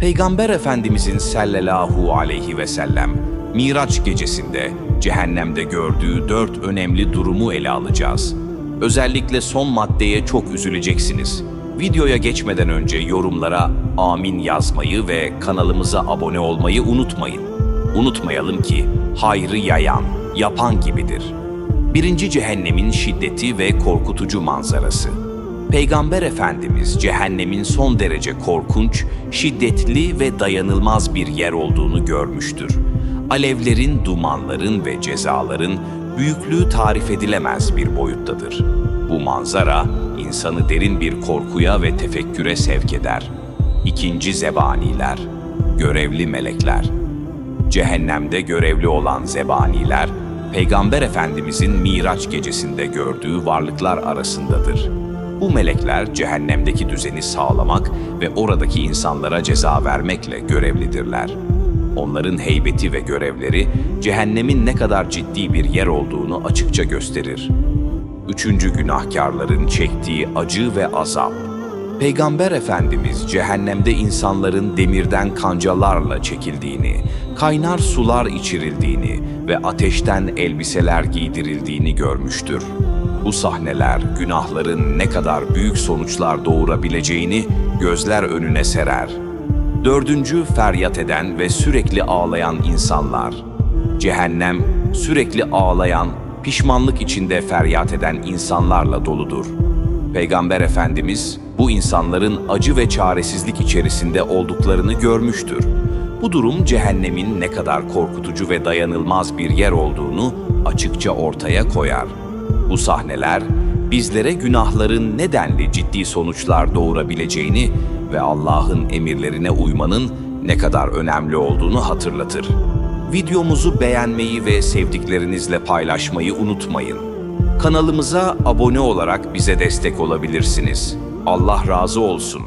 Peygamber Efendimizin sallallahu aleyhi ve sellem Miraç gecesinde cehennemde gördüğü dört önemli durumu ele alacağız. Özellikle son maddeye çok üzüleceksiniz. Videoya geçmeden önce yorumlara amin yazmayı ve kanalımıza abone olmayı unutmayın. Unutmayalım ki hayrı yayan, yapan gibidir. Birinci cehennemin şiddeti ve korkutucu manzarası. Peygamber Efendimiz cehennemin son derece korkunç, şiddetli ve dayanılmaz bir yer olduğunu görmüştür. Alevlerin, dumanların ve cezaların büyüklüğü tarif edilemez bir boyuttadır. Bu manzara insanı derin bir korkuya ve tefekküre sevk eder. İkinci zebaniler, görevli melekler. Cehennemde görevli olan zebaniler, Peygamber Efendimizin Miraç gecesinde gördüğü varlıklar arasındadır. Bu melekler cehennemdeki düzeni sağlamak ve oradaki insanlara ceza vermekle görevlidirler. Onların heybeti ve görevleri cehennemin ne kadar ciddi bir yer olduğunu açıkça gösterir. Üçüncü günahkarların çektiği acı ve azap. Peygamber Efendimiz cehennemde insanların demirden kancalarla çekildiğini, kaynar sular içirildiğini ve ateşten elbiseler giydirildiğini görmüştür. Bu sahneler günahların ne kadar büyük sonuçlar doğurabileceğini gözler önüne serer. Dördüncü feryat eden ve sürekli ağlayan insanlar. Cehennem sürekli ağlayan, pişmanlık içinde feryat eden insanlarla doludur. Peygamber Efendimiz bu insanların acı ve çaresizlik içerisinde olduklarını görmüştür. Bu durum cehennemin ne kadar korkutucu ve dayanılmaz bir yer olduğunu açıkça ortaya koyar. Bu sahneler bizlere günahların nedenli ciddi sonuçlar doğurabileceğini ve Allah'ın emirlerine uymanın ne kadar önemli olduğunu hatırlatır. Videomuzu beğenmeyi ve sevdiklerinizle paylaşmayı unutmayın. Kanalımıza abone olarak bize destek olabilirsiniz. Allah razı olsun.